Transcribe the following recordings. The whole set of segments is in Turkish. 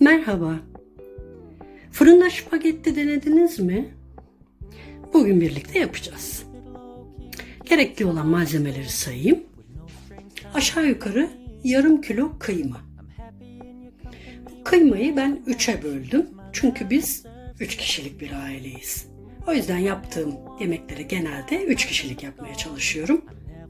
Merhaba. Fırında spagetti denediniz mi? Bugün birlikte yapacağız. Gerekli olan malzemeleri sayayım. Aşağı yukarı yarım kilo kıyma. Bu kıymayı ben üçe böldüm. Çünkü biz üç kişilik bir aileyiz. O yüzden yaptığım yemekleri genelde üç kişilik yapmaya çalışıyorum.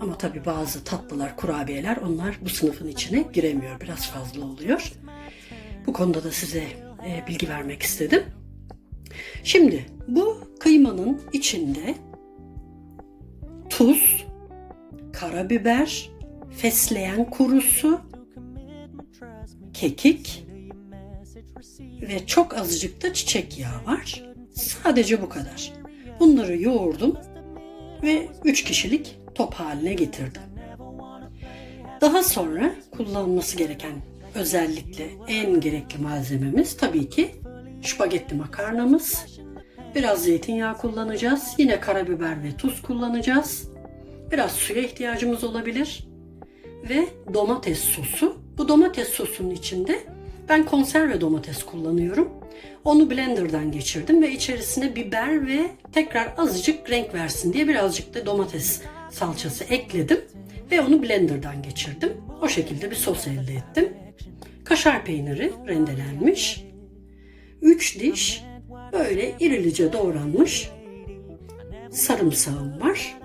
Ama tabii bazı tatlılar, kurabiyeler onlar bu sınıfın içine giremiyor. Biraz fazla oluyor. Bu konuda da size e, bilgi vermek istedim. Şimdi bu kıymanın içinde tuz, karabiber, fesleğen kurusu, kekik ve çok azıcık da çiçek yağı var. Sadece bu kadar. Bunları yoğurdum ve 3 kişilik top haline getirdim. Daha sonra kullanılması gereken özellikle en gerekli malzememiz tabii ki spagetti makarnamız. Biraz zeytinyağı kullanacağız. Yine karabiber ve tuz kullanacağız. Biraz suya ihtiyacımız olabilir. Ve domates sosu. Bu domates sosunun içinde ben konserve domates kullanıyorum. Onu blenderdan geçirdim ve içerisine biber ve tekrar azıcık renk versin diye birazcık da domates salçası ekledim ve onu blenderdan geçirdim. O şekilde bir sos elde ettim. Kaşar peyniri rendelenmiş. 3 diş böyle irilice doğranmış sarımsağım var.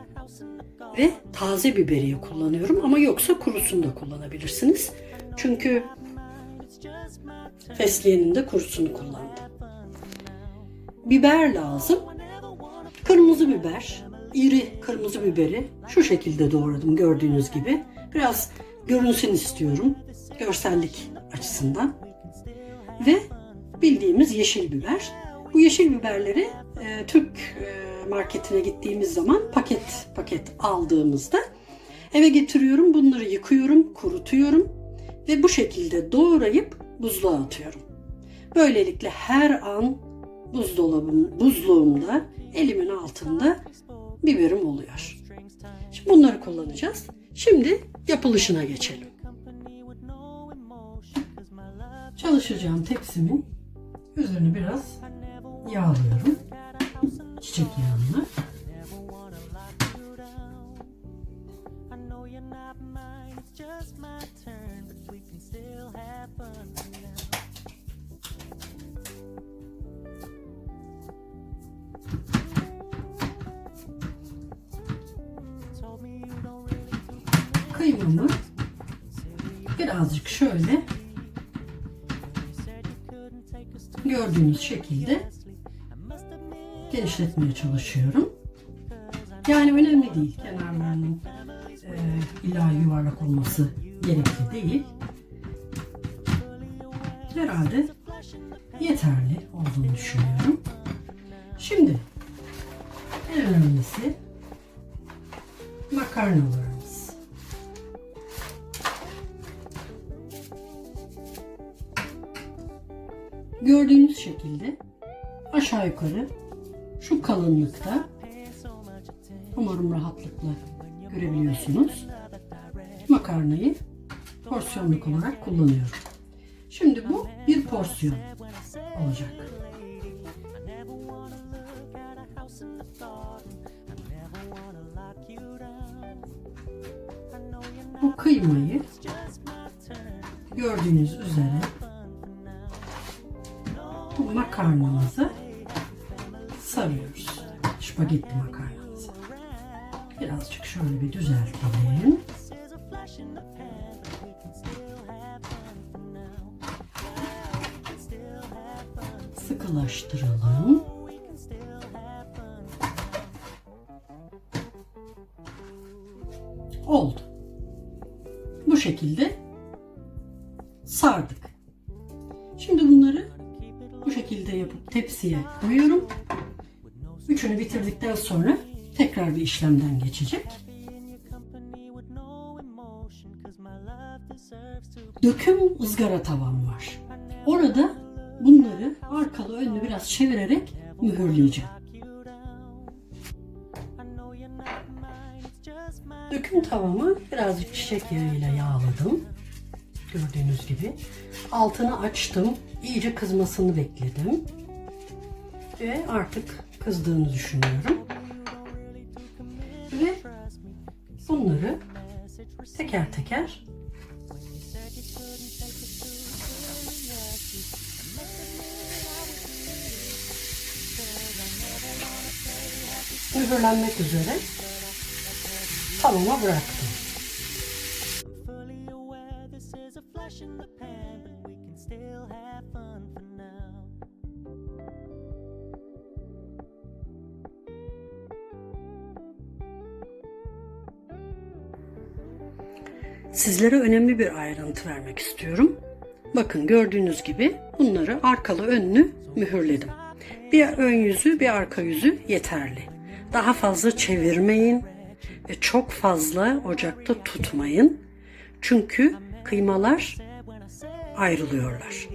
Ve taze biberiye kullanıyorum ama yoksa kurusunu da kullanabilirsiniz. Çünkü fesleğenin de kurusunu kullandım. Biber lazım. Kırmızı biber, iri kırmızı biberi şu şekilde doğradım gördüğünüz gibi. Biraz görünsün istiyorum görsellik açısından. Ve bildiğimiz yeşil biber. Bu yeşil biberleri e, Türk e, marketine gittiğimiz zaman paket paket aldığımızda eve getiriyorum. Bunları yıkıyorum, kurutuyorum ve bu şekilde doğrayıp buzluğa atıyorum. Böylelikle her an buzdolabım, buzluğumda, elimin altında biberim oluyor. Şimdi bunları kullanacağız. Şimdi yapılışına geçelim. Çalışacağım tepsimin üzerine biraz yağlıyorum. Çiçek yağını. Kıymamı birazcık şöyle gördüğünüz şekilde genişletmeye çalışıyorum. Yani önemli değil kenarlarının e, illa yuvarlak olması gerekli değil. Herhalde yeterli olduğunu düşünüyorum. Şimdi en önemlisi makarnalarımız. Gördüğünüz şekilde aşağı yukarı şu kalınlıkta umarım rahatlıkla görebiliyorsunuz. Makarnayı porsiyonluk olarak kullanıyorum. Şimdi bu bir porsiyon olacak. Bu kıymayı gördüğünüz üzere makarnamızı sarıyoruz. Spagetti makarnamızı. Birazcık şöyle bir düzeltelim. Sıkılaştıralım. Oldu. Bu şekilde sardık. Şimdi bunları bu şekilde yapıp tepsiye koyuyorum. Üçünü bitirdikten sonra tekrar bir işlemden geçecek. Döküm ızgara tavam var. Orada bunları arkalı önlü biraz çevirerek mühürleyeceğim. Döküm tavamı birazcık çiçek yağıyla yağladım. Gördüğünüz gibi. Altını açtım. İyice kızmasını bekledim. Ve artık kızdığını düşünüyorum. Ve bunları teker teker mühürlenmek üzere tavama bıraktım. Sizlere önemli bir ayrıntı vermek istiyorum. Bakın gördüğünüz gibi bunları arkalı önlü mühürledim. Bir ön yüzü bir arka yüzü yeterli. Daha fazla çevirmeyin ve çok fazla ocakta tutmayın. Çünkü kıymalar ayrılıyorlar.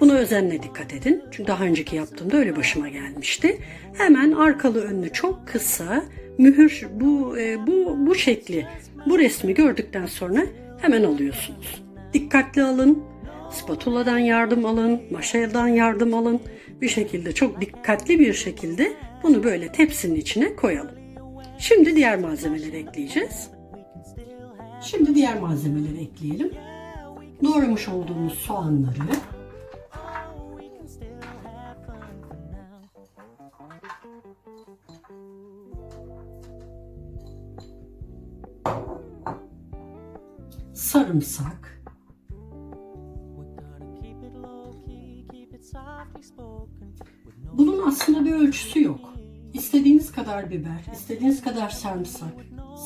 Buna özenle dikkat edin. Çünkü daha önceki yaptığımda öyle başıma gelmişti. Hemen arkalı önlü çok kısa mühür bu e, bu bu şekli bu resmi gördükten sonra hemen alıyorsunuz. Dikkatli alın. Spatula'dan yardım alın, maşadan yardım alın. Bir şekilde çok dikkatli bir şekilde bunu böyle tepsinin içine koyalım. Şimdi diğer malzemeleri ekleyeceğiz. Şimdi diğer malzemeleri ekleyelim. Doğramış olduğumuz soğanları, no Bunun aslında bir ölçüsü yok. İstediğiniz kadar biber, istediğiniz kadar sarımsak,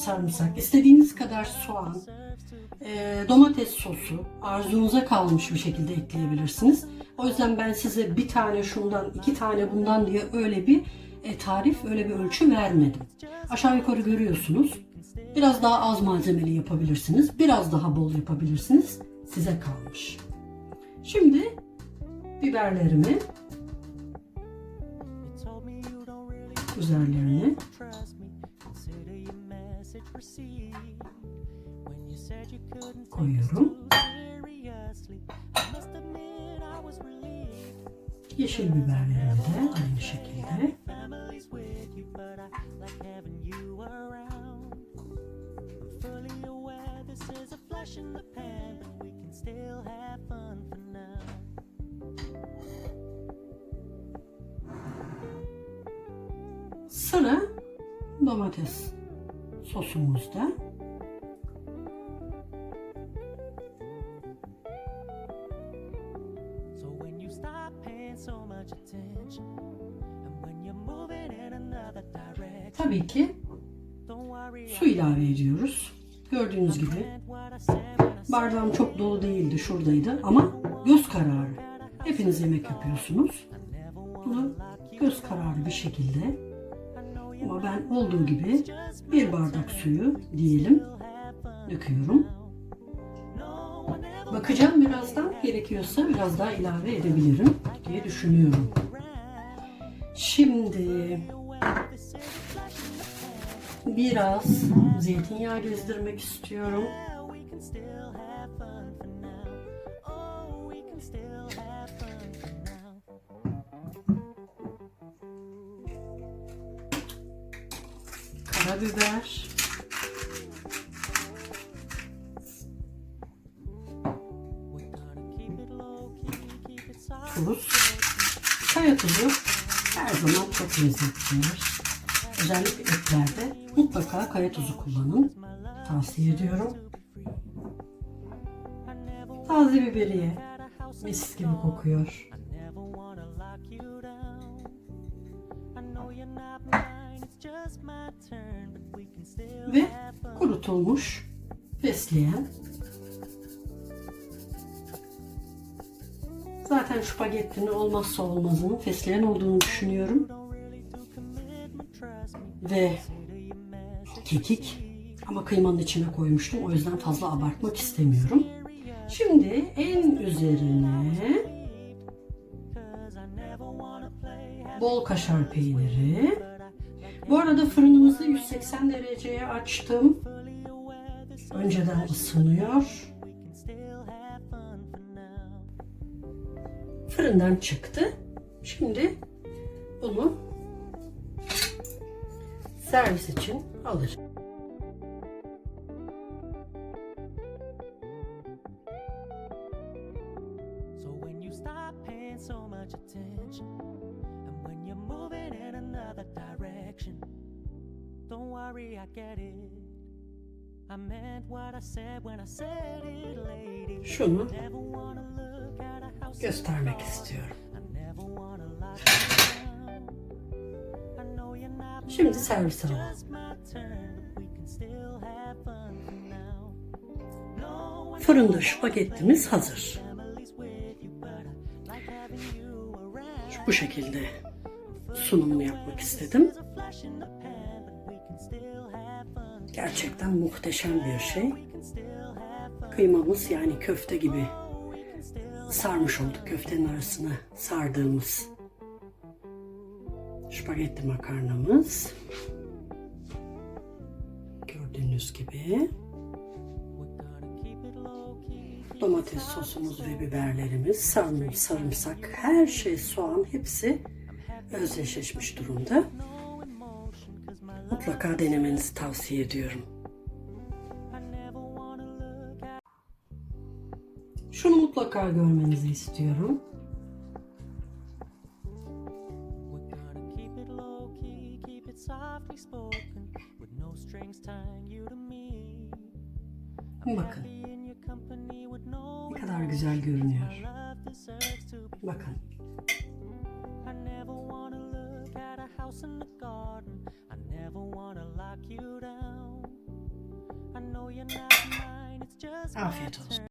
sarımsak, istediğiniz kadar soğan, e, domates sosu arzunuza kalmış bir şekilde ekleyebilirsiniz. O yüzden ben size bir tane şundan, iki tane bundan diye öyle bir e, tarif, öyle bir ölçü vermedim. Aşağı yukarı görüyorsunuz. Biraz daha az malzemeli yapabilirsiniz, biraz daha bol yapabilirsiniz. Size kalmış. Şimdi biberlerimi üzerlerine koyuyorum. Yeşil biberlerimi de aynı şekilde. Flash in the pan, but we can still have fun for now. Sıra domates sosumuzda. So when you stop paying so much attention, and when you're moving in another direction, Tabii ki su ilave ediyoruz. Gördüğünüz gibi bardağım çok dolu değildi şuradaydı ama göz kararı. Hepiniz yemek yapıyorsunuz. Bunu göz kararı bir şekilde ama ben olduğu gibi bir bardak suyu diyelim döküyorum. Bakacağım birazdan gerekiyorsa biraz daha ilave edebilirim diye düşünüyorum. Şimdi biraz zeytinyağı gezdirmek istiyorum. Soft. tuz, kaya tuzu her zaman çok lezzetlidir. Özellikle etlerde mutlaka kaya tuzu kullanın. Tavsiye ediyorum. Taze biberiye mis gibi kokuyor. Ve kurutulmuş fesleğen. Zaten spagettinin olmazsa olmazının fesleğen olduğunu düşünüyorum. Ve kekik ama kıymanın içine koymuştum. O yüzden fazla abartmak istemiyorum. Şimdi en üzerine bol kaşar peyniri. Bu arada fırınımızı 180 dereceye açtım. Önceden ısınıyor. Fırından çıktı. Şimdi bunu servis için alırım. şunu göstermek istiyorum. Şimdi servis alalım. Fırında spagettimiz hazır. Bu şekilde sunumunu yapmak istedim. Gerçekten muhteşem bir şey. Kıymamız yani köfte gibi sarmış olduk köftenin arasına sardığımız spagetti makarnamız. Gördüğünüz gibi domates sosumuz ve biberlerimiz, sarımsak, her şey, soğan hepsi özdeşleşmiş durumda mutlaka denemenizi tavsiye ediyorum. Şunu mutlaka görmenizi istiyorum. Bakın. Ne kadar güzel görünüyor. Bakın. never wanna lock you down. I know you're not mine, it's just.